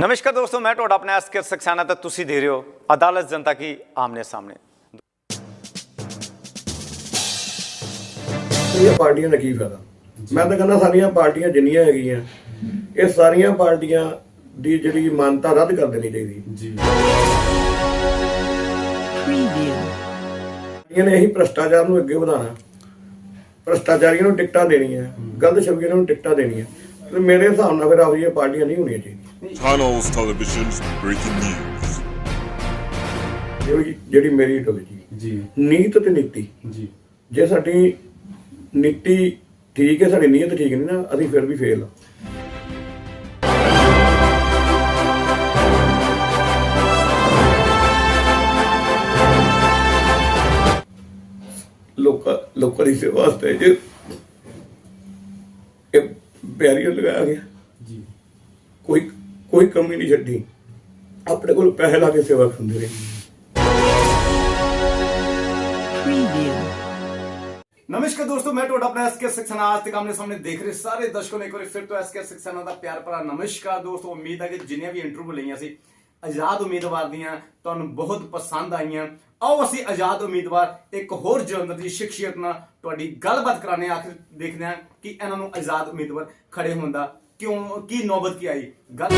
ਨਮਸਕਾਰ ਦੋਸਤੋ ਮੈਂ ਤੁਹਾਡਾ ਆਪਣਾ ਐਸਕੇ ਸਕਸਾਨਾ ਤੇ ਤੁਸੀਂ ਦੇਖ ਰਹੇ ਹੋ ਅਦਾਲਤ ਜਨਤਾ ਕੀ ਆਮਨੇ ਸਾਹਮਣੇ। ਇਹ ਪਾਰਟੀਆਂ ਦਾ ਕੀ ਫਾਇਦਾ? ਮੈਂ ਤਾਂ ਕਹਿੰਦਾ ਸਾਰੀਆਂ ਪਾਰਟੀਆਂ ਜਿੰਨੀਆਂ ਹੈਗੀਆਂ ਇਹ ਸਾਰੀਆਂ ਪਾਰਟੀਆਂ ਦੀ ਜਿਹੜੀ ਮਾਨਤਾ ਰੱਦ ਕਰ ਦੇਣੀ ਚਾਹੀਦੀ। ਜੀ। Preview. ਪਾਰਟੀਆਂ ਨੇ ਇਹੀ ਭ੍ਰਸ਼ਟਾਚਾਰ ਨੂੰ ਅੱਗੇ ਵਧਾਉਣਾ। ਭ੍ਰਸ਼ਟਾਚਾਰੀਆਂ ਨੂੰ ਟਿਕਟਾਂ ਦੇਣੀਆਂ ਗਲਤ ਛਵੀਆਂ ਨੂੰ ਟਿਕਟਾਂ ਦੇਣੀਆਂ। ਤੇ ਮੇਰੇ ਹਿਸਾਬ ਨਾਲ ਫਿਰ ਆਹੋ ਜਿਹੀਆਂ ਪਾਰਟੀਆਂ ਨਹੀਂ ਹੋਣੀਆਂ ਚਾਹੀਦੀਆਂ। Tunnels Television's breaking news. ਜਿਹੜੀ ਜਿਹੜੀ ਮੇਰੀ ਟੋਲਜੀ ਜੀ। ਨੀਤ ਤੇ ਨੀਤੀ। ਜੀ। ਜੇ ਸਾਡੀ ਨੀਤੀ ਠੀਕ ਹੈ ਸਾਡੀ ਨੀਅਤ ਠੀਕ ਨਹੀਂ ਨਾ ਅਸੀਂ ਫਿਰ ਵੀ ਫੇਲ ਆ। ਲੋਕਾਂ ਲੋਕਾਂ ਦੀ ਸੇਵਾ ਵਾਸਤੇ ਜੇ ਇਹ ਬੈਰੀਅਰ ਲਗਾਇਆ ਗਿਆ। ਜੀ। ਕੋਈ ਕੋਈ ਕਮੀ ਨਹੀਂ ਛੱਡੀ। ਆਪਣੇ ਕੋਲ ਪੈਸੇ ਲਾ ਕੇ ਸੇਵਾ ਕਰਦੇ ਰਹੇ. ਨਮਸਕਾਰ ਦੋਸਤੋ ਮੈਂ ਤੁਹਾਡਾ ਆਪਣਾ ਐਸਕੇ ਸਕਸਾਨਾ ਅੱਜ ਤੱਕ ਆਮਨੇ ਸਾਹਮਣੇ ਦੇਖ ਰਹੇ ਸਾਰੇ ਦਰਸ਼ਕਾਂ ਨੂੰ ਇੱਕ ਵਾਰੀ ਫਿਰ ਤੋਂ ਐਸਕੇ ਸਕਸਾਨਾ ਦਾ ਪਿਆਰ ਭਰਾ ਨਮਸਕਾਰ ਦੋਸਤੋ ਉਮੀਦ ਹੈ ਕਿ ਜਿੰਨੀਆਂ ਵੀ ਇੰਟਰਵਿਊ ਲਈਆਂ ਸੀ ਆਜ਼ਾਦ ਉਮੀਦਵਾਰ ਦੀਆਂ ਤੁਹਾਨੂੰ ਬਹੁਤ ਪਸੰਦ ਆਈਆਂ। ਆਓ ਅਸੀਂ ਆਜ਼ਾਦ ਉਮੀਦਵਾਰ ਇੱਕ ਹੋਰ ਜਲੰਧਰ ਦੀ ਸ਼ਖਸੀਅਤ ਨਾਲ ਤੁਹਾਡੀ ਗੱਲਬਾਤ ਕਰਾਣੇ ਆਖਿਰ ਦੇਖਦੇ ਹਾਂ ਕਿ ਇਹਨਾਂ ਨੂੰ ਆਜ਼ਾਦ ਉਮੀਦਵਾਰ ਖੜੇ ਹੋਣ ਦਾ ਕਿਉਂ, ਕੀ ਨੌਬਤ ਕੀ ਆਈ? ਗੱਲ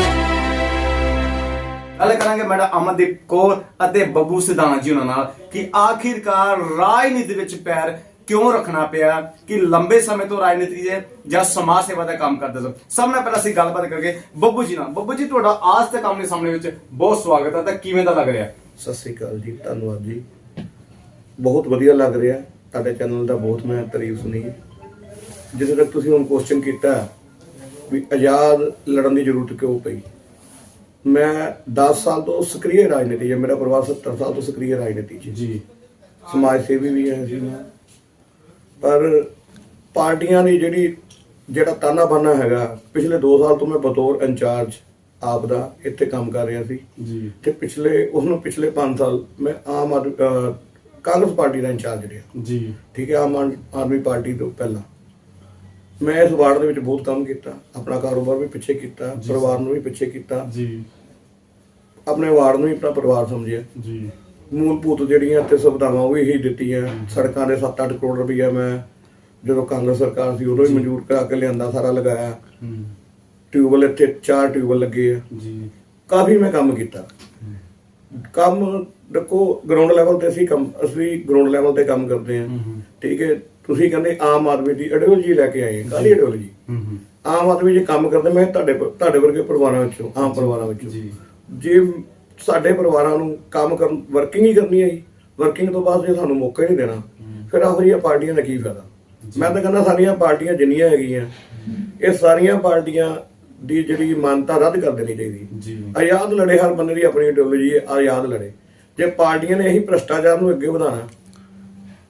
ਗੱਲ ਕਰਾਂਗੇ ਮੈਡਮ ਅਮਨਦੀਪ ਕੌਰ ਅਤੇ ਬੱਬੂ ਸਿਧਾਣਾ ਜੀ ਉਹਨਾਂ ਨਾਲ ਕਿ ਆਖਿਰਕਾਰ ਰਾਜਨੀਤੀ ਵਿੱਚ ਪੈਰ ਕਿਉਂ ਰੱਖਣਾ ਪਿਆ, ਕਿ ਲੰਬੇ ਸਮੇਂ ਤੋਂ ਰਾਜਨੀਤੀ ਦੇ ਜਾਂ ਸਮਾਜ ਸੇਵਾ ਦਾ ਕੰਮ ਕਰਦੇ ਸਨ। ਸਭ ਨਾਲ ਪਹਿਲਾਂ ਅਸੀਂ ਗੱਲਬਾਤ ਕਰਕੇ ਬੱਬੂ ਜੀ ਨਾਲ। ਬੱਬੂ ਜੀ, ਤੁਹਾਡਾ ਆਜ ਤੱਕ ਆਮਨੇ ਸਾਹਮਣੇ ਵਿੱਚ ਬਹੁਤ ਸਵਾਗਤ ਹੈ। ਤਾਂ ਕਿਵੇਂ ਦਾ ਲੱਗ ਰਿਹਾ? ਸਤਿ ਸ੍ਰੀ ਅਕਾਲ ਜੀ, ਧੰਨਵਾਦ ਜੀ। ਬਹੁਤ ਵਧੀਆ ਲੱਗ ਰਿਹਾ। ਤੁਹਾਡੇ ਚੈਨਲ ਦਾ ਬਹੁਤ ਮੈਂ ਤਾਰੀਫ ਸੁਣੀ ਹੈ। ਤੱਕ ਤੁਸੀਂ ਹੁਣ ਕੁਐਸਚਨ ਕੀਤਾ ਵੀ ਆਜ਼ਾਦ ਲੜਨ ਦੀ ਜ਼ਰੂਰਤ ਕਿਉਂ ਪਈ? ਮੈਂ 10 ਸਾਲ ਤੋਂ ਸਕਰੀਏ ਰਾਜਨੀਤੀ 'ਚ ਮੇਰਾ ਪਰਿਵਾਰ 70 ਸਾਲ ਤੋਂ ਸਕਰੀਏ ਰਾਜਨੀਤੀ 'ਚ। ਜੀ। ਸਮਾਜ ਸੇਵੀ ਵੀ ਹੈ ਸੀ ਮੈਂ। ਪਰ ਪਾਰਟੀਆਂ ਦੀ ਜਿਹੜੀ ਜਿਹੜਾ ਤਾਨਾ ਬਾਨਾ ਹੈਗਾ ਪਿਛਲੇ 2 ਸਾਲ ਤੋਂ ਮੈਂ ਬਤੌਰ ਇੰਚਾਰਜ ਆਪ ਦਾ ਇੱਥੇ ਕੰਮ ਕਰ ਰਿਹਾ ਸੀ। ਜੀ। ਤੇ ਪਿਛਲੇ ਉਹਨੂੰ ਪਿਛਲੇ 5 ਸਾਲ ਮੈਂ ਆਮ ਆਦਮੀ ਕਾਂਗਰਸ ਪਾਰਟੀ ਦਾ ਇੰਚਾਰਜ ਰਿਹਾ। ਜੀ। ਠੀਕ ਹੈ ਆਮ ਆਦ- ਆਦਮੀ ਪਾਰਟੀ ਤੋਂ ਪਹਿਲਾਂ। ਮੈਂ ਇਸ ਵਾਰਡ ਦੇ ਵਿੱਚ ਬਹੁਤ ਕੰਮ ਕੀਤਾ। ਆਪਣਾ ਕਾਰੋਬਾਰ ਵੀ ਪਿੱਛੇ ਕੀਤਾ ਪਰਿਵਾਰ ਨੂੰ ਵੀ ਪਿੱਛੇ ਕੀਤਾ। ਜੀ। ਆਪਣੇ ਵਾਰਡ ਨੂੰ ਵੀ ਆਪਣਾ ਪਰਿਵਾਰ ਸਮਝਿਆ। ਜੀ। ਮੂਲਭੂਤ ਜਿਹੜੀਆਂ ਇੱਥੇ ਸੁਵਿਧਾਵਾਂ ਉਹ ਵੀ ਇਹੀ ਦਿੱਤੀਆਂ। ਸੜਕਾਂ ਦੇ 7-8 ਕਰੋੜ ਰੁਪਈਆ ਮੈਂ ਜਦੋਂ ਕਾਂਗਰਸ ਸਰਕਾਰ ਸੀ ਉਦੋਂ ਹੀ ਮਨਜ਼ੂਰ ਕਰਾ ਕੇ ਲਿਆਂਦਾ ਸਾਰਾ ਲਗਾਇਆ। ਹੂੰ। ਟਿਊਬਲ ਇੱਥੇ ਚਾਰ ਟਿਊਬਲ ਲੱਗੇ ਆ। ਜੀ। ਕਾਫੀ ਮੈਂ ਕੰਮ ਕੀਤਾ। ਕੰਮ ਦੇਖੋ ਗਰਾਊਂਡ ਲੈਵਲ ਤੇ ਅਸੀਂ ਕੰਮ ਅਸੀਂ ਗਰਾਊਂਡ ਲੈਵਲ ਤੇ ਕੰਮ ਕਰਦੇ ਹਾਂ ਹੂੰ ਹੂੰ। ਠੀਕ ਹੈ ਤੁਸੀਂ ਕਹਿੰਦੇ ਆਮ ਆਦਮੀ ਦੀ ਆਈਡੀਓਲੋਜੀ ਲੈ ਕੇ ਆਏ ਕਾਹਦੀ ਆਈਡੀਓਲੋਜੀ ਆਮ ਆਦਮੀ ਜੇ ਕੰਮ ਕਰਦੇ ਮੈਂ ਤੁਹਾਡੇ ਤੁਹਾਡੇ ਵਰਗੇ ਪਰਿਵਾਰਾਂ ਵਿੱਚੋਂ ਆਮ ਪਰਿਵਾਰਾਂ ਵਿੱਚੋਂ। ਜੀ। ਜੇ ਸਾਡੇ ਪਰਿਵਾਰਾਂ ਨੂੰ ਕੰਮ ਕਰਨ ਵਰਕਿੰਗ ਹੀ ਕਰਨੀ ਹੈ ਜੀ ਵਰਕਿੰਗ ਤੋਂ ਬਾਅਦ ਜੇ ਸਾਨੂੰ ਮੌਕਾ ਹੀ ਨਹੀਂ ਦੇਣਾ ਫਿਰ ਆਹ ਜਿਹੀਆਂ ਪਾਰਟੀਆਂ ਦਾ ਕੀ ਫਾਇਦਾ? ਮੈਂ ਤਾਂ ਕਹਿੰਦਾ ਸਾਰੀਆਂ ਪਾਰਟੀਆਂ ਜਿੰਨੀਆਂ ਹੈਗੀਆਂ ਇਹ ਸਾਰੀਆਂ ਪਾਰਟੀਆਂ ਦੀ ਜਿਹੜੀ ਮਾਨਤਾ ਰੱਦ ਕਰ ਦੇਣੀ ਚਾਹੀਦੀ। ਜੀ। ਆਜ਼ਾਦ ਲੜੇ ਹਰ ਬੰਦੇ ਦੀ ਆਪਣੀ ਆਈਡੀਓਲੋਜੀ ਹੈ ਆਜ਼ਾਦ ਲੜੇ। ਜੇ ਪਾਰਟੀਆਂ ਨੇ ਇਹੀ ਭ੍ਰਸ਼ਟਾਚਾਰ ਨੂੰ ਅੱਗੇ ਵਧਾਉਣਾ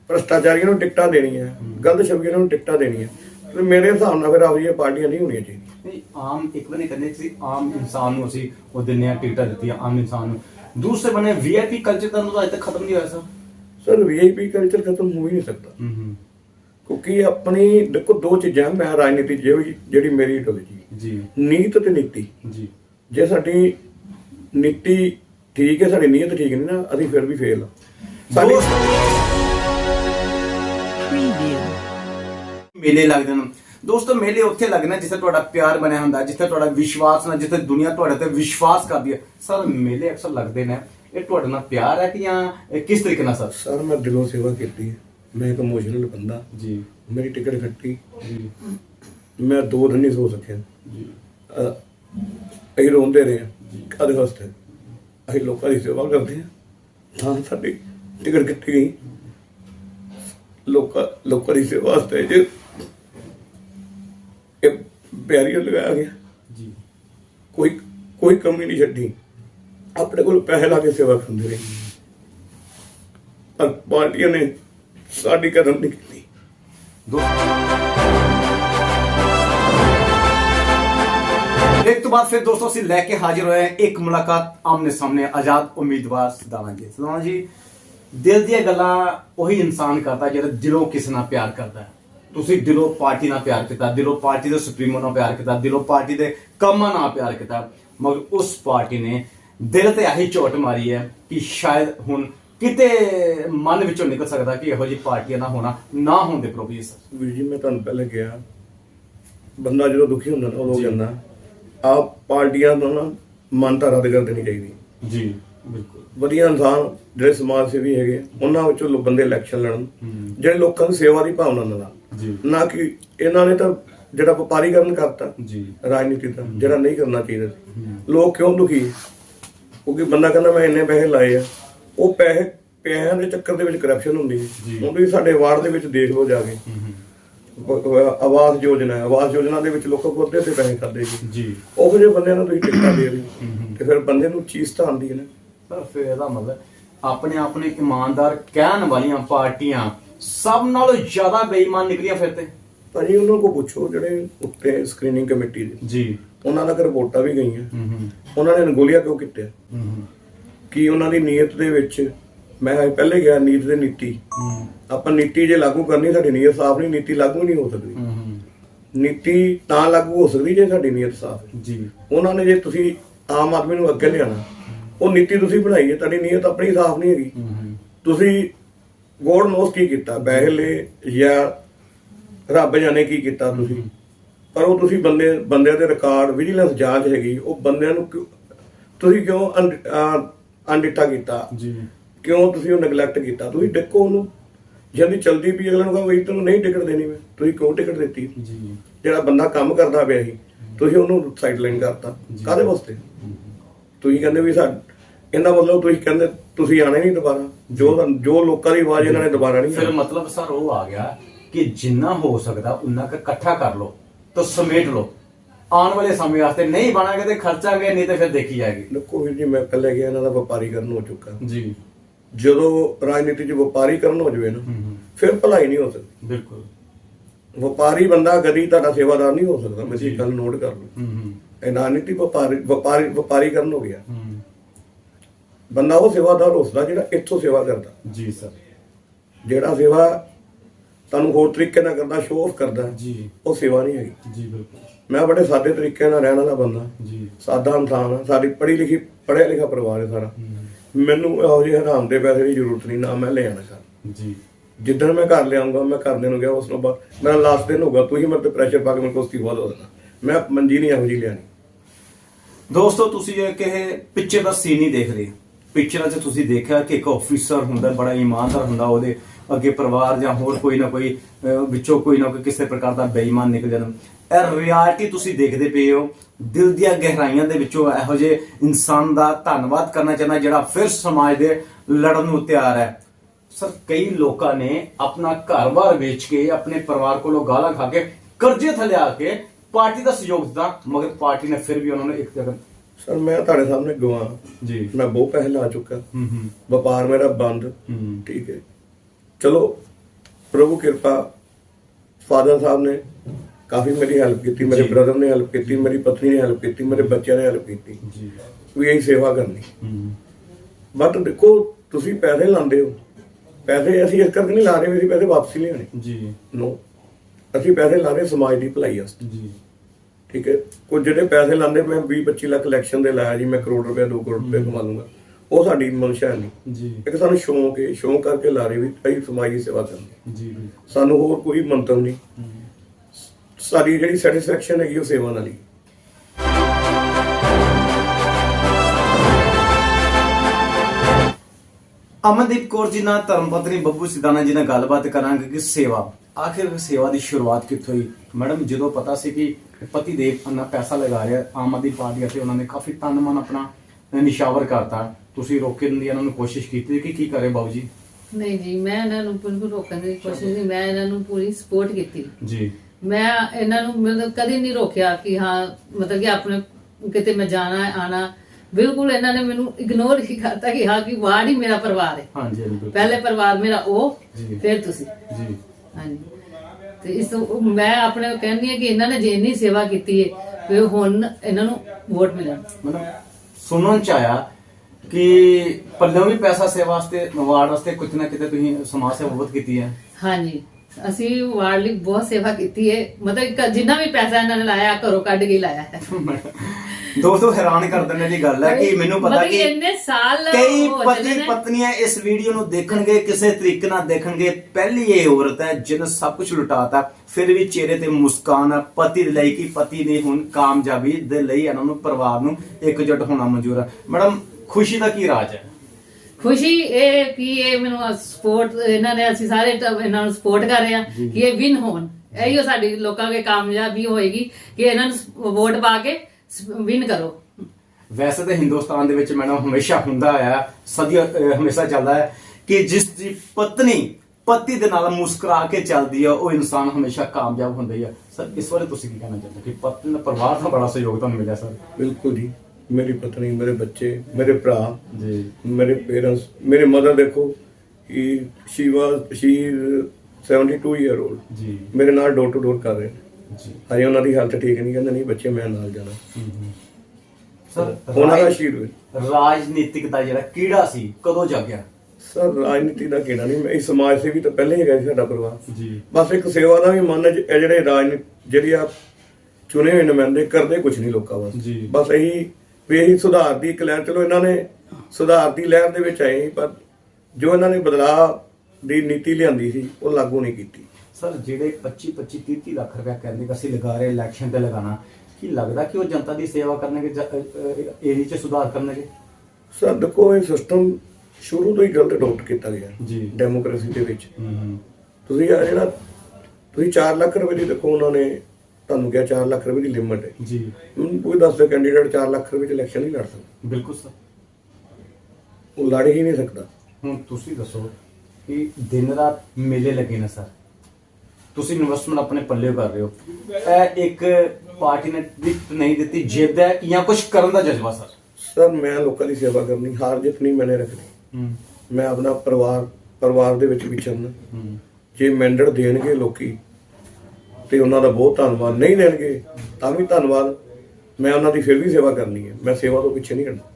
ਭ੍ਰਸ਼ਟਾਚਾਰੀਆਂ ਨੂੰ ਟਿਕਟਾਂ ਦੇਣੀਆਂ ਗਲਤ ਛਵੀਆਂ ਨੂੰ ਟਿਕਟਾਂ ਦੇਣੀਆਂ ਤੇ ਮੇਰੇ ਹਿਸਾਬ ਨਾਲ ਫਿਰ ਆਹੋ ਜਿਹੀਆਂ ਪਾਰਟੀਆਂ ਨਹੀਂ ਹੋਣੀਆਂ ਚਾਹੀਦੀਆਂ। ਨਹੀਂ ਆਮ ਇੱਕ ਬਨੇ ਕਰਨੇ ਸੀ ਆਮ ਇਨਸਾਨ ਨੂੰ ਅਸੀਂ ਉਹ ਦਿੰਨੇ ਆ ਟਿਕਟਾਂ ਦਿੱਤੀਆਂ ਆਮ ਇਨਸਾਨ ਨੂੰ। ਦੂਸਰੇ ਬਨੇ ਵੀਆਈਪੀ ਕਲਚਰ ਤਾਂ ਅਜੇ ਤੱਕ ਖਤਮ ਨਹੀਂ ਹੋਇਆ ਸਰ। ਸਰ ਵੀਆਈਪੀ ਕਲਚਰ ਖਤਮ ਹੋ ਹੀ ਨਹੀਂ ਸਕਦਾ। ਕਿਉਂਕਿ ਆਪਣੀ ਦੇਖੋ ਦੋ ਚੀਜ਼ਾਂ ਮੈਂ ਰਾਜਨੀਤੀ ਜਿਹੜੀ ਜਿਹੜੀ ਮੇਰੀ ਆਈਡੀਓਲੋਜੀ ਜੀ। ਨੀਤ ਤੇ ਨੀਤੀ। ਜੀ। ਜੇ ਸਾਡੀ ਨੀਤੀ ਠੀਕ ਹੈ ਸਾਡੀ ਨੀਅਤ ਠੀਕ ਨਹੀਂ ਨਾ ਅਸੀਂ ਫਿਰ ਵੀ ਫੇਲ ਆ ਸਾਡੀ ਮੇਲੇ ਲੱਗਦੇ ਨੇ। ਦੋਸਤੋ ਮੇਲੇ ਉੱਥੇ ਲੱਗਣਾ ਜਿੱਥੇ ਤੁਹਾਡਾ ਪਿਆਰ ਬਣਿਆ ਹੁੰਦਾ ਜਿੱਥੇ ਤੁਹਾਡਾ ਵਿਸ਼ਵਾਸ ਨਾਲ ਜਿੱਥੇ ਦੁਨੀਆ ਤੁਹਾਡੇ ਤੇ ਵਿਸ਼ਵਾਸ ਕਰਦੀ ਹੈ। ਸਰ ਮੇਲੇ ਅਕਸਰ ਲੱਗਦੇ ਨੇ। ਇਹ ਤੁਹਾਡੇ ਨਾਲ ਪਿਆਰ ਹੈ ਕਿ ਜਾਂ ਕਿਸ ਤਰੀਕੇ ਨਾਲ ਸਰ? ਸਰ ਮੈਂ ਦਿਲੋਂ ਸੇਵਾ ਕੀਤੀ ਹੈ। ਮੈਂ ਇੱਕ ਇਮੋਸ਼ਨਲ ਬੰਦਾ। ਜੀ। ਮੇਰੀ ਟਿਕਟ ਕੱਟੀ। ਜੀ। ਮੈਂ ਦੋ ਦਿਨ ਨਹੀਂ ਸੋ ਸਕਿਆ। ਜੀ। ਅਹ ਅਸੀਂ ਰੋਂਦੇ ਰਹੇ ਕਾਦੇ ਵਾਸਤੇ। ਅਸੀਂ ਲੋਕਾਂ ਦੀ ਸੇਵਾ ਕਰਦੇ ਹਾਂ। ਤਾਂ ਸਾਡੀ ਟਿਕਟ ਕੱਟੀ ਗਈ। ਲੋਕਾਂ ਲੋਕਾਂ ਦੀ ਸੇਵਾ ਵਾਸਤੇ ਜੇ ਇਹ ਬੈਰੀਅਰ ਲਗਾਇਆ ਗਿਆ। ਜੀ। ਕੋਈ ਕੋਈ ਕਮੀ ਨਹੀਂ ਛੱਡੀ। ਆਪਣੇ ਕੋਲ ਪੈਸੇ ਲਾ ਕੇ ਸੇਵਾ ਕਰਦੇ ਰਹੇ। ਪਰ ਪਾਰਟੀਆਂ ਨੇ ਸਾਡੀ ਕਦਮ ਨਹੀਂ ਕੀਤੀ। ਇੱਕ ਤੋਂ ਬਾਅਦ ਫਿਰ ਦੋਸਤੋ ਅਸੀਂ ਲੈ ਕੇ ਹਾਜ਼ਰ ਹੋਏ ਇੱਕ ਮੁਲਾਕਾਤ ਆਮਨੇ ਸਾਹਮਣੇ ਆਜ਼ਾਦ ਉਮੀਦਵਾਰ ਸਿਧਾਣਾ ਜੀ। ਸਿਧਾਣਾ ਜੀ ਦਿਲ ਦੀਆਂ ਗੱਲਾਂ ਉਹੀ ਇਨਸਾਨ ਕਰਦਾ ਜਿਹੜਾ ਦਿਲੋਂ ਕਿਸੇ ਨਾਲ ਪਿਆਰ ਕਰਦਾ ਤੁਸੀਂ ਦਿਲੋਂ ਪਾਰਟੀ ਨਾਲ ਪਿਆਰ ਕੀਤਾ ਦਿਲੋਂ ਪਾਰਟੀ ਦੇ ਸੁਪਰੀਮੋ ਨਾਲ ਪਿਆਰ ਕੀਤਾ ਦਿਲੋਂ ਪਾਰਟੀ ਦੇ ਕੰਮਾਂ ਨਾਲ ਪਿਆਰ ਕੀਤਾ ਮਗਰ ਉਸ ਪਾਰਟੀ ਨੇ ਦਿਲ ਤੇ ਆਹੀ ਝੋਟ ਮਾਰੀ ਹੈ ਕਿ ਸ਼ਾਇਦ ਹੁਣ ਕਿਤੇ ਮਨ ਵਿੱਚੋਂ ਨਿਕਲ ਸਕਦਾ ਕਿ ਇਹੋ ਜਿਹੀ ਪਾਰਟੀਆਂ ਨਾ ਹੋਣਾ ਨਾ ਹੋਣ ਦੇ ਪ੍ਰੋਫੈਸਰ ਵੀਰ ਜੀ ਮੈਂ ਤੁਹਾਨੂੰ ਪਹਿਲੇ ਕਿਹਾ ਬੰਦਾ ਜਦੋਂ ਦੁਖੀ ਹੁੰਦਾ ਨਾ ਉਦੋਂ ਜੀ। ਕਹਿੰਦਾ ਆਪ ਪਾਰਟੀਆਂ ਤੋਂ ਨਾ ਮਨ ਤਾਂ ਰੱਦ ਕਰ ਦੇਣੀ ਚਾਹੀਦੀ। ਜੀ। ਬਿਲਕੁਲ। ਵਧੀਆ ਇਨਸਾਨ ਜਿਹੜੇ ਸਮਾਜ ਸੇਵੀ ਹੈਗੇ ਉਹਨਾਂ ਵਿੱਚੋਂ ਲੋ- ਬੰਦੇ ਇਲੈਕਸ਼ਨ ਲੜਨ। ਜਿਹੜੇ ਲੋਕਾਂ ਦੀ ਸੇਵਾ ਦੀ ਭਾਵਨਾ ਨਾਲ। ਨਾ ਕਿ ਇਹਨਾਂ ਨੇ ਤਾਂ ਜਿਹੜਾ ਵਪਾਰੀਕਰਨ ਕਰਤਾ ਜੀ। ਰਾਜਨੀਤੀ ਦਾ ਜਿਹੜਾ ਨਹੀਂ ਕਰਨਾ ਚਾਹੀਦਾ ਲੋਕ ਕਿਉਂ ਦੁਖੀ? ਕਿਉਂਕਿ ਬੰਦਾ ਕਹਿੰਦਾ ਮੈਂ ਇੰਨੇ ਪੈਸੇ ਲਾਏ ਆ। ਉਹ ਪੈਸੇ ਪੈਸਿਆਂ ਦੇ ਚੱਕਰ ਦੇ ਵਿੱਚ ਕਰਪਸ਼ਨ ਹੁੰਦੀ। ਹੈ। ਹੁਣ ਤੁਸੀਂ ਸਾਡੇ ਵਾਰਡ ਦੇ ਵਿੱਚ ਦੇਖ ਲਓ ਜਾ ਕੇ। ਆਵਾਸ ਯੋਜਨਾ ਹੈ। ਆਵਾਸ ਯੋਜਨਾ ਦੇ ਵਿੱਚ ਲੋਕਾਂ ਕੋਲ ਅੱਧੇ ਤੇ ਪੈਸੇ ਕਰਦੇ ਜੀ। ਉਹੋ ਜਿਹੇ ਬੰਦਿਆਂ ਨੂੰ ਤੁਸੀਂ ਟਿਕਟਾਂ ਦੇ ਰਹੇ ਤੇ ਫਿਰ ਬੰਦੇ ਨੂੰ ਚੀਜ਼ ਤਾਂ ਆਉਂਦੀ ਹੈ ਨਾ। ਫਿਰ ਇਹਦਾ ਮਤਲਬ ਆਪਣੇ ਆਪਣੇ ਇਮਾਨਦਾਰ ਕਹਿਣ ਵਾਲੀਆਂ ਪਾਰਟੀਆਂ ਸਭ ਨਾਲੋਂ ਜ਼ਿਆਦਾ ਬੇਈਮਾਨ ਨਿਕਲੀਆਂ ਫਿਰ ਤੇ। ਭਾਜੀ ਉਹਨਾਂ ਕੋਲ ਪੁੱਛੋ ਜਿਹੜੇ ਉੱਤੇ ਸਕਰੀਨਿੰਗ ਕਮੇਟੀ ਦੇ। ਜੀ। ਉਹਨਾਂ ਦਾ ਰਿਪੋਰਟਾਂ ਵੀ ਗਈਆਂ। ਹੂੰ ਹੂੰ। ਉਹਨਾਂ ਨੇ ਅਣਗੋਲੀਆਂ ਕਿਉਂ ਕੀਤੇ ਹੂੰ ਕਿ ਉਹਨਾਂ ਦੀ ਨੀਅਤ ਦੇ ਵਿੱਚ ਮੈਂ ਪਹਿਲੇ ਗਿਆ ਨੀਤ ਦੇ ਨੀਤੀ। ਹੂੰ। ਆਪਾਂ ਨੀਤੀ ਜੇ ਲਾਗੂ ਕਰਨੀ ਸਾਡੀ ਨੀਅਤ ਸਾਫ਼ ਨਹੀਂ ਨੀਤੀ ਲਾਗੂ ਨਹੀਂ ਹੋ ਸਕਦੀ। ਹੂੰ ਨੀਤੀ ਤਾਂ ਲਾਗੂ ਹੋ ਸਕਦੀ ਜੇ ਸਾਡੀ ਨੀਅਤ ਸਾਫ਼ ਹੈ। ਜੀ। ਉਹਨਾਂ ਨੇ ਜੇ ਤੁਸੀਂ ਆਮ ਆਦਮੀ ਨੂੰ ਅੱਗੇ ਲਿਆਣਾ ਉਹ ਨੀਤੀ ਤੁਸੀਂ ਬਣਾਈ ਹੈ ਤੁਹਾਡੀ ਨੀਅਤ ਆਪਣੀ ਸਾਫ਼ ਨਹੀਂ ਹੈਗੀ। ਤੁਸੀਂ ਗੋਡ ਨੋਸ ਕੀ ਕੀਤਾ ਬਹਿਲੇ ਜਾਂ ਰੱਬ ਜਾਣੇ ਕੀ ਕੀਤਾ ਤੁਸੀਂ। ਪਰ ਉਹ ਤੁਸੀਂ ਬੰਦੇ ਬੰਦਿਆਂ ਦੇ ਰਿਕਾਰਡ ਵਿਜੀਲੈਂਸ ਜਾਂਚ ਹੈਗੀ ਉਹ ਬੰਦਿਆਂ ਨੂੰ ਤੁਸੀਂ ਕਿਉਂ ਅਣਡਿੱਠਾ ਕੀਤਾ? ਜੀ। ਕਿਉਂ ਤੁਸੀਂ ਉਹ ਨੈਗਲੈਕਟ ਕੀਤਾ? ਤੁਸੀਂ ਦੇਖੋ ਉਹਨੂੰ। ਜਲਦੀ ਚਲਦੀ ਵੀ ਅਗਲੇ ਨੂੰ ਕਹੋ ਵੀ ਤੈਨੂੰ ਨਹੀਂ ਟਿਕਟ ਦੇਣੀ ਮੈਂ। ਤੁਸੀਂ ਕਿਉਂ ਟਿਕਟ ਦਿੱਤੀ? ਜੀ। ਜਿਹੜਾ ਬੰਦਾ ਕੰਮ ਕਰਦਾ ਪਿਆ ਸੀ ਤੁਸੀਂ ਉਹਨੂੰ ਸਾਈਡਲਾਈਨ ਕਰਤਾ। ਕਾਦੇ ਵਾਸਤੇ? ਤੁਸੀਂ ਕਹਿੰਦੇ ਵੀ ਸਾ ਇਹਦਾ ਮਤਲਬ ਤੁਸੀਂ ਕਹਿੰਦੇ ਤੁਸੀਂ ਆਣਾ ਨਹੀਂ ਦੁਬਾਰਾ। ਜੋ ਜੋ। ਲੋਕਾਂ ਦੀ ਆਵਾਜ਼ ਇਹਨਾਂ ਨੇ ਦੁਬਾਰਾ ਨਹੀਂ ਫਿਰ। ਮਤਲਬ ਸਰ ਉਹ ਆ ਗਿਆ ਕਿ ਜਿੰਨਾ ਹੋ ਸਕਦਾ ਉਨਾ ਕੁ ਇਕੱਠਾ ਕਰ ਲਓ ਤਾਂ ਸਮੇਟ ਲਓ। ਆਉਣ ਵਾਲੇ ਸਮੇਂ ਵਾਸਤੇ ਨਹੀਂ ਬਣਾਂਗੇ ਤੇ ਖਰਚਾਂਗੇ ਨਹੀਂ ਤੇ ਫਿਰ ਦੇਖੀ ਜਾਏਗੀ। ਦੇਖੋ ਵੀਰ ਜੀ ਮੈਂ ਪਹਿਲੇ ਗਿਆ ਇਹਨਾਂ ਦਾ ਵਪਾਰੀਕਰਨ ਹੋ ਚੁੱਕਾ। ਜੀ। ਜਦੋਂ ਰਾਜਨੀਤੀ 'ਚ ਵਪਾਰੀਕਰਨ ਹੋ ਜਾਵੇ ਨਾ ਫਿਰ ਭਲਾਈ ਨਹੀਂ ਹੋ ਸਕਦੀ। ਬਿਲਕੁਲ। ਵਪਾਰੀ ਬੰਦਾ ਕਦੀ ਤੁਹਾਡਾ ਸੇਵਾਦਾਰ ਨਹੀਂ ਹੋ ਸਕਦਾ ਮੇਰੀ ਇਹ ਗੱਲ ਨੋਟ ਕਰ ਲਓ ਹੂੰ ਹੂੰ। ਇਹ ਵਪਾਰੀ ਵਪਾਰੀ ਵਪਾਰੀਕਰਨ ਹੋ ਗਿਆ। ਹੂੰ। ਬੰਦਾ ਉਹ ਸੇਵਾਦਾਰ ਹੋ ਸਕਦਾ ਜਿਹੜਾ ਇੱਥੋਂ ਸੇਵਾ ਕਰਦਾ। ਜੀ ਸਰ। ਜਿਹੜਾ ਸੇਵਾ ਤੁਹਾਨੂੰ ਹੋਰ ਤਰੀਕੇ ਨਾਲ ਕਰਦਾ ਸ਼ੋਅ ਆਫ ਕਰਦਾ ਜੀ। ਉਹ ਸੇਵਾ ਨਹੀਂ ਹੈਗੀ। ਜੀ ਬਿਲਕੁਲ। ਮੈਂ ਬੜੇ ਸਾਦੇ ਤਰੀਕੇ ਨਾਲ ਰਹਿਣ ਵਾਲਾ ਬੰਦਾ। ਜੀ। ਸਾਦਾ ਇਨਸਾਨ ਆ ਸਾਡੀ ਪੜ੍ਹੀ ਲਿਖੀ ਪੜ੍ਹਿਆ ਲਿਖਾ ਪਰਿਵਾਰ ਹੈ ਸਾਰਾ। ਮੈਨੂੰ ਇਹੋ ਜਿਹੇ ਹਰਾਮ ਦੇ ਪੈਸੇ ਦੀ ਜ਼ਰੂਰਤ ਨਹੀਂ ਨਾ ਮੈਂ ਲੈ ਆਣਾ ਸਰ ਜੀ। ਜਿੱਦਣ ਮੈਂ ਘਰ ਲਿਆਉਂਗਾ, ਮੈਂ ਘਰ ਨੂੰ ਗਿਆ ਉਸ ਤੋਂ ਬਾਅਦ ਮੇਰਾ ਲਾਸਟ ਦਿਨ ਹੋਗਾ ਤੁਸੀਂ ਮੇਰੇ ਤੇ ਪ੍ਰੈਸ਼ਰ ਪਾ ਕੇ ਮੇਰੇ ਕੋਲ ਅਸਤੀਫਾ ਦੋ ਮੈਂ ਮੰਜੀ ਨਹੀਂ ਇਹੋ ਜਿਹੀ ਲਿਆਣੀ ਦੋਸਤੋ, ਤੁਸੀਂ ਇਹ ਕਿ ਪਿਕਚਰ ਦਾ ਸੀਨ ਹੀ ਦੇਖ ਰਹੇ। ਪਿਕਚਰਾਂ 'ਚ ਤੁਸੀਂ ਦੇਖਿਆ ਕਿ ਇੱਕ ਆਫੀਸਰ ਹੁੰਦਾ, ਬੜਾ ਇਮਾਨਦਾਰ ਹੁੰਦਾ, ਉਹਦੇ ਅੱਗੇ ਪਰਿਵਾਰ ਜਾਂ ਹੋਰ ਕੋਈ ਨਾ ਕੋਈ ਵਿੱਚੋਂ ਕੋਈ ਨਾ ਕੋਈ ਕਿਸੇ ਪ੍ਰਕਾਰ ਦਾ ਬੇਈਮਾਨ ਨਿਕਲ ਜਾਂਦਾ। ਇਹ ਰਿਐਲਿਟੀ ਤੁਸੀਂ ਦੇਖਦੇ ਪਏ ਹੋ। ਦਿਲ ਦੀਆਂ ਗਹਿਰਾਈਆਂ ਦੇ ਵਿੱਚੋਂ ਇਹੋ ਜਿਹੇ ਇਨਸਾਨ ਦਾ ਧੰਨਵਾਦ ਕਰਨਾ ਚਾਹੁੰਦਾ, ਜਿਹੜਾ ਫਿਰ ਸਮਾਜ ਦੇ ਲੜਨ ਨੂੰ ਤਿਆਰ ਹੈ। ਸਰ ਕਈ ਲੋਕਾਂ ਨੇ ਆਪਣਾ ਘਰ-ਬਾਰ ਵੇਚ ਕੇ ਆਪਣੇ ਪਰਿਵਾਰ ਕੋਲੋਂ ਗਾਲਾਂ ਖਾ ਕੇ ਕਰਜ਼ੇ ਥੱਲੇ ਆ ਕੇ ਪਾਰਟੀ ਦਾ ਸਹਿਯੋਗ ਦਿੱਤਾ ਮਗਰ ਪਾਰਟੀ ਨੇ ਫਿਰ ਵੀ ਉਹਨਾਂ ਨੂੰ ਇੱਕ ਜਗ੍ਹਾ ਸਰ ਮੈਂ ਤੁਹਾਡੇ ਸਾਹਮਣੇ ਗਵਾਹ ਜੀ। ਮੈਂ ਬਹੁਤ ਪੈਸੇ ਲਾ ਚੁੱਕਾ। ਹੂੰ ਹੂੰ। ਵਪਾਰ ਮੇਰਾ ਬੰਦ। ਹੂੰ ਠੀਕ ਹੈ। ਚਲੋ ਪ੍ਰਭੂ ਕਿਰਪਾ ਫਾਦਰ ਸਾਹਿਬ ਨੇ ਕਾਫੀ ਮੇਰੀ ਹੈਲਪ ਕੀਤੀ ਮੇਰੇ। ਬ੍ਰਦਰ ਨੇ ਹੈਲਪ ਕੀਤੀ ਮੇਰੀ ਪਤਨੀ ਨੇ ਹੈਲਪ ਕੀਤੀ ਮੇਰੇ ਬੱਚਿਆਂ ਨੇ ਹੈਲਪ ਕੀਤੀ। ਜੀ। ਵੀ ਇਹ ਸੇਵਾ ਕਰਨੀ। ਹੂੰ। ਬਟ ਦੇਖੋ ਤੁਸੀਂ ਪੈਸੇ ਲਾਉਂਦੇ ਹੋ। ਪੈਸੇ ਅਸੀਂ ਇਸ ਕਰਕੇ ਨਹੀਂ ਲਾ ਰਹੇ ਵੀ ਅਸੀਂ ਪੈਸੇ ਵਾਪਸ ਹੀ ਲੈਣੇ ਜੀ। ਨੋ ਅਸੀਂ ਪੈਸੇ ਲਾ ਰਹੇ ਸਮਾਜ ਦੀ ਭਲਾਈ ਵਾਸਤੇ। ਜੀ। ਠੀਕ ਹੈ? ਕੁਝ ਜਿਹੜੇ ਪੈਸੇ ਲਾਉਂਦੇ ਮੈਂ 20 25 ਲੱਖ ਇਲੈਕਸ਼ਨ ਦੇ ਲਾਇਆ ਜੀ ਮੈਂ ਕਰੋੜ ਰੁਪਏ 2 ਕਰੋੜ ਰੁਪਏ ਕਮਾ ਲੂੰਗਾ। ਉਹ ਸਾਡੀ ਮਨਸ਼ਾ ਨਹੀਂ। ਜੀ। ਇੱਕ ਸਾਨੂੰ ਸ਼ੌਂਕ ਹੈ ਸ਼ੌਂਕ ਕਰਕੇ ਲਾ ਰਹੇ ਵੀ ਅਸੀਂ ਸਮਾਜ ਦੀ ਸੇਵਾ ਕਰਨੀ ਜੀ। ਸਾਨੂੰ ਹੋਰ ਕੋਈ ਮੰਤਵ ਨਹੀਂ। ਸਾਡੀ ਜਿਹੜੀ ਸੈਟੀਸਫੈਕਸ਼ਨ ਹੈਗੀ ਉਹ ਸੇਵਾ ਨਾਲ ਹੀ। ਅਮਨਦੀਪ ਕੌਰ ਜੀ ਨਾਲ ਧਰਮਪਤਨੀ ਬੱਬੂ ਸਿਧਾਣਾ ਜੀ ਨਾਲ ਗੱਲਬਾਤ ਕਰਾਂਗੇ ਕਿ ਸੇਵਾ ਆਖਿਰ ਸੇਵਾ ਦੀ ਸ਼ੁਰੂਆਤ ਕਿੱਥੋਂ ਹੋਈ? ਮੈਡਮ ਜਦੋਂ ਪਤਾ ਸੀ ਕਿ ਪਤੀ ਦੇਵ ਅੰਨਾ ਪੈਸਾ ਲਗਾ ਰਿਹਾ ਆਮ ਆਦਮੀ ਪਾਰਟੀ ਅਤੇ ਉਹਨਾਂ ਨੇ ਕਾਫੀ ਤਨ ਮਨ ਆਪਣਾ ਨਿਸ਼ਾਵਰ ਕਰਤਾ। ਤੁਸੀਂ ਰੋਕਣ ਦੀ ਇਹਨਾਂ ਨੂੰ ਕੋਸ਼ਿਸ਼ ਕੀਤੀ ਕਿ ਕੀ ਕਰੇ ਬਾਬੂ ਜੀ? ਨਹੀਂ ਜੀ ਮੈਂ ਇਹਨਾਂ ਨੂੰ ਬਿਲਕੁਲ ਰੋਕਣ ਦੀ ਕੋਸ਼ਿਸ਼ ਨਹੀਂ ਮੈਂ ਇਹਨਾਂ ਨੂੰ ਪੂਰੀ ਸਪੋਰਟ ਕੀਤੀ। ਜੀ। ਮੈਂ ਇਹਨਾਂ ਨੂੰ ਮਤਲਬ ਕਦੀ ਨਹੀਂ ਰੋਕਿਆ ਕਿ ਹਾਂ ਮਤਲਬ ਕਿ ਆਪਣੇ ਕਿਤੇ ਮੈਂ ਜਾਣਾ ਆਣਾ ਬਿਲਕੁਲ ਇਹਨਾਂ ਨੇ ਮੈਨੂੰ ਇਗਨੋਰ ਹੀ ਕਰਤਾ ਕਿ ਹਾਂ ਕਿ ਵਾਰਡ ਹੀ ਮੇਰਾ ਪਰਿਵਾਰ ਹੈ। ਹਾਂਜੀ ਹਾਂਜੀ, ਬਿਲਕੁਲ। ਪਹਿਲੇ ਪਰਿਵਾਰ ਮੇਰਾ ਉਹ ਜੀ। ਫਿਰ ਤੁਸੀਂ। ਜੀ। ਹਾਂਜੀ। ਤੇ ਇਸ ਤੋਂ ਮੈਂ ਆਪਣੇ ਨੂੰ ਕਹਿੰਦੀ ਹਾਂ ਕਿ ਇਹਨਾਂ ਨੇ ਜੇ ਇੰਨੀ ਸੇਵਾ ਕੀਤੀ ਹੈ ਕਿ ਹੁਣ ਇਹਨਾਂ ਨੂੰ ਵੋਟ ਮਿਲਣ। ਮਤਲਬ ਸੁਣਨ ਚ ਆਇਆ ਕਿ ਪੱਲਿਓਂ ਵੀ ਪੈਸਾ ਸੇਵਾ ਵਾਸਤੇ ਵਾਰਡ ਵਾਸਤੇ ਕੁਝ ਨਾ ਕਿਤੇ ਤੁਸੀਂ ਸਮਾਜ ਸੇਵਾ ਬਹੁਤ ਕੀਤੀ ਹੈ। ਹਾਂਜੀ। ਅਸੀਂ ਵਾਰਡ ਲਈ ਬਹੁਤ ਸੇਵਾ ਕੀਤੀ ਹੈ। ਮਤਲਬ ਕਿ ਜਿੰਨਾ ਵੀ ਪੈਸਾ ਇਹਨਾਂ ਨੇ ਲਾਇਆ ਘਰੋਂ ਕੱਢ ਕੇ ਹੀ ਲਾਇਆ ਹੈ। ਦੋਸਤੋ ਹੈਰਾਨ ਕਰ ਦਿੰਦੇ ਦੀ ਗੱਲ ਹੈ ਕਿ ਮੈਨੂੰ ਪਤਾ ਮਤਲਬ ਕਿ ਇੰਨੇ ਸਾਲ ਕਈ ਹੋ ਪਤੀ ਨੇ। ਪਤਨੀਆਂ ਇਸ ਵੀਡੀਓ ਨੂੰ ਦੇਖਣਗੇ ਕਿਸੇ ਤਰੀਕੇ ਨਾਲ ਦੇਖਣਗੇ। ਪਹਿਲੀ ਇਹ ਔਰਤ ਹੈ ਜਿਹਨੇ ਸਭ ਕੁਝ ਲੁਟਾਤਾ ਫਿਰ ਵੀ ਚਿਹਰੇ ਤੇ ਮੁਸਕਾਨ ਹੈ। ਪਤੀ ਦੇ ਲਈ ਕਿ? ਪਤੀ ਨੇ ਹੁਣ ਕਾਮਯਾਬੀ ਦੇ ਲਈ ਇਹਨਾਂ ਨੂੰ ਪਰਿਵਾਰ ਨੂੰ ਇਕਜੁੱਟ ਹੋਣਾ ਮਨਜ਼ੂਰ ਹੈ। ਮੈਡਮ ਖੁਸ਼ੀ ਦਾ ਕੀ ਰਾਜ ਹੈ? ਖੁਸ਼ੀ ਇਹ ਕਿ ਇਹ ਮੈਨੂੰ ਸਪੋਰਟ ਇਹਨਾਂ ਨੇ ਅਸੀਂ ਸਾਰੇ ਟ- ਇਹਨਾਂ ਨੂੰ ਸਪੋਰਟ ਕਰ ਰਹੇ ਹਾਂ ਕਿ ਇਹ ਵਿਨ ਹੋਣ। ਇਹੀਓ ਸਾਡੀ ਲੋਕਾਂ ਦੇ ਕਾਮਯਾਬੀ ਹੋਏਗੀ ਕਿ ਇਹਨਾਂ ਨੂੰ ਵੋਟ ਪਾ ਕੇ ਵਿਨ ਕਰੋ। ਵੈਸੇ ਤਾਂ ਹਿੰਦੁਸਤਾਨ ਦੇ ਵਿੱਚ ਮੈਨੂੰ ਹਮੇਸ਼ਾ ਹੁੰਦਾ ਆਇਆ ਸਦੀਆਂ ਅਹ, ਹਮੇਸ਼ਾ ਚੱਲਦਾ ਹੈ ਕਿ ਜਿਸ ਦੀ ਪਤਨੀ ਪਤੀ ਦੇ ਨਾਲ ਮੁਸਕਰਾ ਕੇ ਚੱਲਦੀ ਹੈ ਉਹ ਇਨਸਾਨ ਹਮੇਸ਼ਾ ਕਾਮਯਾਬ ਹੁੰਦਾ ਹੀ ਹੈ ਸਰ ਇਸ ਬਾਰੇ ਤੁਸੀਂ ਕੀ ਕਹਿਣਾ ਚਾਹੁੰਦੇ ਕਿ ਪਤਨੀ ਦਾ ਪਰਿਵਾਰ ਦਾ ਬੜਾ ਸਹਿਯੋਗ ਤੁਹਾਨੂੰ ਮਿਲਿਆ ਸਰ? ਬਿਲਕੁਲ ਜੀ। ਮੇਰੀ ਪਤਨੀ ਮੇਰੇ ਬੱਚੇ ਮੇਰੇ ਭਰਾ ਜੀ। ਮੇਰੇ ਪੇਰੈਂਟਸ ਮੇਰੇ ਮਦਰ ਦੇਖੋ ਕਿ she was she 72 year old ਜੀ। ਮੇਰੇ ਨਾਲ ਡੋਰ ਟੂ ਡੋਰ ਕਰ ਰਹੇ ਨੇ। ਜੀ। ਹਜੇ ਉਹਨਾਂ ਦੀ ਹਾਲਤ ਠੀਕ ਨਹੀਂ ਕਹਿੰਦੇ ਨਹੀਂ ਬੱਚੇ ਮੈਂ ਨਾਲ ਜਾਣਾ। ਸਰ ਉਹਨਾਂ ਦਾ ਰਾਜਨੀਤਿਕ ਦਾ ਜਿਹੜਾ ਕੀੜਾ ਸੀ ਕਦੋਂ ਜਾਗਿਆ? ਸਰ ਰਾਜਨੀਤੀ ਦਾ ਕਿਹੜਾ ਨਹੀਂ ਮੈਂ ਇਸ ਸਮਾਜ ਸੇਵੀ ਤਾਂ ਪਹਿਲਾਂ ਹੀ ਹੈਗਾ ਸੀ ਸਾਡਾ ਪਰਿਵਾਰ। ਜੀ। ਬਸ ਇੱਕ ਸੇਵਾ ਦਾ ਵੀ ਮਨ ਜਿਹੜੇ ਰਾਜਨੀਤੀ ਜਿਹੜੀ ਆ ਚੁਣੇ ਹੋਏ ਨੁਮਾਇੰਦੇ ਕਰਦੇ ਕੁਝ ਨਹੀਂ ਲੋਕਾਂ ਵਾਸਤੇ। ਜੀ। ਬਸ ਇਹੀ ਵੀ ਇਹੀ ਸੁਧਾਰ ਦੀ ਇੱਕ ਲਹਿਰ ਚਲੋ ਇਹਨਾਂ ਨੇ ਸੁਧਾਰ ਦੀ ਲਹਿਰ ਦੇ ਵਿੱਚ ਆਏ ਸੀ, ਪਰ ਜੋ ਇਹਨਾਂ ਨੇ ਬਦਲਾਅ ਦੀ ਨੀਤੀ ਲਿਆਂਦੀ ਸੀ ਉਹ ਲਾਗੂ ਨਹੀਂ ਕੀਤੀ। ਸਰ ਜਿਹੜੇ 25 25 30 30 ਲੱਖ ਰੁਪਏ ਕਹਿੰਦੇ ਕਿ ਅਸੀਂ ਲਗਾ ਰਹੇ ਇਲੈਕਸ਼ਨ ਤੇ ਲਗਾਣਾ ਕੀ ਲੱਗਦਾ ਕਿ ਉਹ ਜਨਤਾ ਦੀ ਸੇਵਾ ਕਰਨਗੇ ਏਰੀਆ 'ਚ ਸੁਧਾਰ ਕਰਨਗੇ? ਸਰ ਦੇਖੋ ਇਹ ਸਿਸਟਮ ਸ਼ੁਰੂ ਤੋਂ ਹੀ ਗਲਤ ਅਡਾਪਟ ਕੀਤਾ ਗਿਆ ਜੀ। ਡੈਮੋਕ੍ਰੇਸੀ ਦੇ ਵਿੱਚ। ਹੂੰ ਤੁਸੀਂ ਆ ਜਿਹੜਾ ਤੁਸੀਂ 4 ਲੱਖ ਰੁਪਏ ਦੀ ਦੇਖੋ ਉਹਨਾਂ ਨੇ ਤੁਹਾਨੂੰ ਕਿਹਾ 4 ਲੱਖ ਰੁਪਏ ਦੀ ਲਿਮਟ ਹੈ। ਜੀ। ਹੁਣ ਕੋਈ ਦੱਸਦਾ ਕੈਂਡੀਡੇਟ 4 ਲੱਖ ਰੁਪਏ ਚ ਇਲੈਕਸ਼ਨ ਨਹੀਂ ਲੜ ਸਕਦਾ। ਬਿਲਕੁਲ ਸਰ। ਉਹ ਲੜ ਹੀ ਨਹੀਂ ਸਕਦਾ। ਹੁਣ ਤੁਸੀਂ ਦੱਸੋ ਕਿ ਦਿਨ ਰਾਤ ਮੇਲੇ ਲੱਗੇ ਨੇ ਸਰ। ਤੁਸੀਂ ਇਨਵੈਸਟਮੈਂਟ ਆਪਣੇ ਪੱਲੇ ਕਰ ਰਹੇ ਹੋ। ਇਹ ਇੱਕ ਪਾਰਟੀ ਨੇ ਟਿਕਟ ਨਹੀਂ ਦਿੱਤੀ ਜਿੱਦ ਹੈ ਜਾਂ ਕੁਝ ਕਰਨ ਦਾ ਜਜ਼ਬਾ ਸਰ? ਸਰ ਮੈਂ ਲੋਕਾਂ ਦੀ ਸੇਵਾ ਕਰਨੀ ਹਾਰ ਜਿੱਤ ਨਹੀਂ ਮੈਨੇ ਰੱਖਣੀ। ਮੈਂ ਆਪਣਾ ਪਰਿਵਾਰ ਪਰਿਵਾਰ ਦੇ ਵਿੱਚ ਵਿਚਰਨਾ ਜੇ ਮੈਂਡੇਟ ਦੇਣਗੇ ਲੋਕੀ ਤੇ ਉਹਨਾਂ ਦਾ ਬਹੁਤ ਧੰਨਵਾਦ। ਨਹੀਂ ਦੇਣਗੇ, ਤਾਂ ਵੀ ਧੰਨਵਾਦ। ਮੈਂ ਉਹਨਾਂ ਦੀ ਫਿਰ ਵੀ ਸੇਵਾ ਕਰਨੀ ਹੈ। ਮੈਂ ਸੇਵਾ ਤੋਂ ਪਿੱਛੇ ਨਹੀਂ ਹਟਣਾ।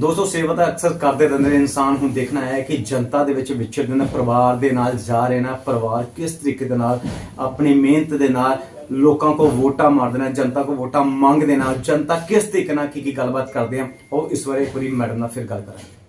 ਦੋਸਤੋ, ਸੇਵਾ ਤਾਂ ਅਕਸਰ ਕਰਦੇ ਰਹਿੰਦੇ ਨੇ। ਇਨਸਾਨ ਹੁਣ ਦੇਖਣਾ ਹੈ ਕਿ ਜਨਤਾ ਦੇ ਵਿੱਚ ਵਿਚਰਦੇ ਨੇ ਪਰਿਵਾਰ ਦੇ ਨਾਲ ਜਾ ਰਹੇ ਨੇ ਪਰਿਵਾਰ ਕਿਸ ਤਰੀਕੇ ਦੇ ਨਾਲ, ਆਪਣੀ ਮਿਹਨਤ ਦੇ ਨਾਲ ਲੋਕਾਂ ਕੋ ਵੋਟਾਂ ਮਾਰਦੇ ਨੇ ਜਨਤਾ ਕੋ ਵੋਟਾਂ ਮੰਗਦੇ ਨੇ ਜਨਤਾ ਕਿਸ ਤਰੀਕੇ ਨਾਲ ਕੀ ਕੀ ਗੱਲਬਾਤ ਕਰਦੇ ਆ, ਉਹ ਇਸ ਬਾਰੇ ਪੂਰੀ ਮੈਡਮ ਨਾਲ ਫਿਰ ਗੱਲ ਕਰਾਂਗੇ।